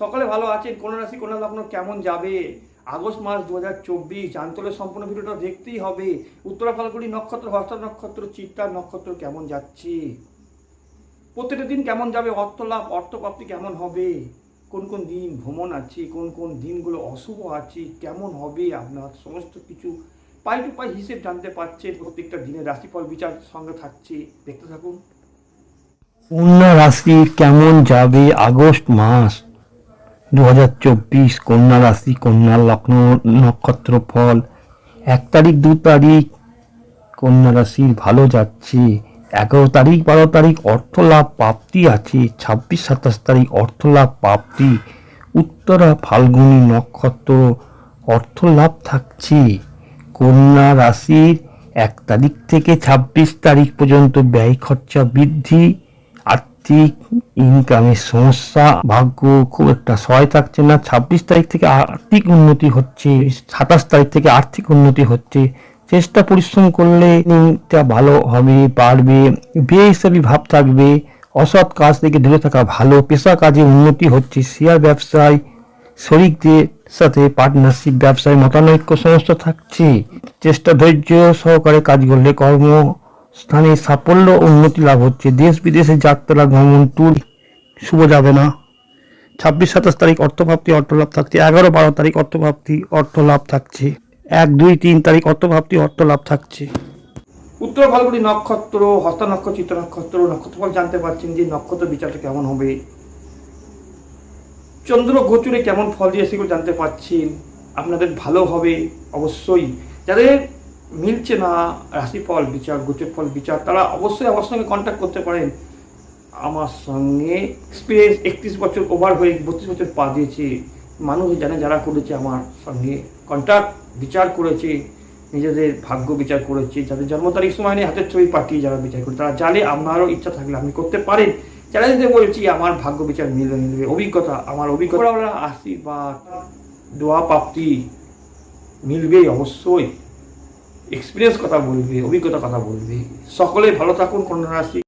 সকলে ভালো আছেন? কোন রাশি, কোন লগ্ন কেমন যাবে? আগস্ট মাস দু হাজার চব্বিশ, জানতলে সম্পূর্ণ ভিডিওটা দেখতেই হবে। উত্তরা ফাল্গুনি নক্ষত্র, হস্ত নক্ষত্র চিত্তার নক্ষত্র কেমন যাচ্ছে? প্রত্যেকটা দিন কেমন যাবে? অর্থ লাভ অর্থপ্রাপ্তি কেমন হবে? কোন কোন দিন ভ্রমণ আছে? কোন কোন দিনগুলো অশুভ আছে? কেমন হবে? আপনার সমস্ত কিছু পাই টু পাই হিসেব জানতে পারছে প্রত্যেকটা দিনের রাশিফল বিচার সঙ্গে থাকছে। দেখতে থাকুন। কন্যা রাশি কেমন যাবে? আগস্ট মাস দু হাজার চব্বিশ, কন্যা রাশি, কন্যা লগ্ন, নক্ষত্র ফল। এক তারিখ, দু তারিখ, কন্যা রাশির ভালো যাচ্ছে। এগারো তারিখ, বারো তারিখ অর্থ লাভ প্রাপ্তি আছে। ছাব্বিশ, সাতাশ তারিখ অর্থ লাভ প্রাপ্তি। উত্তরা, ফাল্গুনী নক্ষত্র অর্থ লাভ থাকছে। কন্যা রাশির এক তারিখ থেকে ছাব্বিশ তারিখ পর্যন্ত ব্যয় খরচা বৃদ্ধি। আর্থিক ইনকামের সমস্যা ভাগ্য খুব একটা সহায় থাকছে না। ছাব্বিশ তারিখ থেকে আর্থিক উন্নতি হচ্ছে, সাতাশ তারিখ থেকে আর্থিক উন্নতি হচ্ছে। চেষ্টা পরিশ্রম করলে ভালো হবে পারবে বিয়ে হিসাবে ভাব থাকবে। অসৎ কাজ থেকে দূরে থাকা ভালো। পেশা কাজে উন্নতি হচ্ছে। শেয়ার ব্যবসায় শরিকদের সাথে পার্টনারশিপ ব্যবসায় মতানৈক্য সমস্যা থাকছে। চেষ্টা ধৈর্য সহকারে কাজ করলে কর্ম স্থানে সাফল্য উন্নতি লাভ হচ্ছে। দেশ বিদেশে যাত্রা, ভ্রমণ, ট্যুর শুভ যাবে না। ছাব্বিশ, সাতাশ তারিখ অর্থপ্রাপ্তি অর্থলাভ থাকছে। এগারো, বারো তারিখ অর্থপ্রাপ্তি অর্থলাভ থাকছে। এক, দুই, তিন তারিখ অর্থপ্রাপ্তি অর্থলাভ থাকছে। উত্তর ফাল্গুনি নক্ষত্র, হস্ত নক্ষত্র চিত্র নক্ষত্র, নক্ষত্রফল জানতে পারছেন যে নক্ষত্র বিচারটা কেমন হবে। চন্দ্র গোচরে কেমন ফল দিয়ে সেগুলো জানতে পারছেন? আপনাদের ভালো হবে অবশ্যই। যাদের মিলছে না রাশিফল বিচার গোচর ফল বিচার তারা অবশ্যই আমার সঙ্গে কন্ট্যাক্ট করতে পারেন। আমার সঙ্গে এক্সপিরিয়েন্স একত্রিশ বছর ওভার হয়ে বত্রিশ বছর পা দিয়েছে। মানুষ জানে যারা করেছে আমার সঙ্গে কন্ট্যাক্ট বিচার করেছে নিজেদের ভাগ্য বিচার করেছে যাদের জন্ম তারিখ সময় নেই হাতের ছবি পাঠিয়ে যারা বিচার করে তারা জানে আপনারও ইচ্ছা থাকলে আপনি করতে পারেন। চ্যালেঞ্জে বলছি আমার ভাগ্য বিচার মিলবে মিলবে। অভিজ্ঞতা আমার অভিজ্ঞতা। আমরা আশীর্বাদ। দোয়া প্রাপ্তি মিলবে অবশ্যই। এক্সপিরিয়েন্স কথা বলবে অভিজ্ঞতা কথা বলবে। সকলে ভালো থাকুন কন্যা রাশি।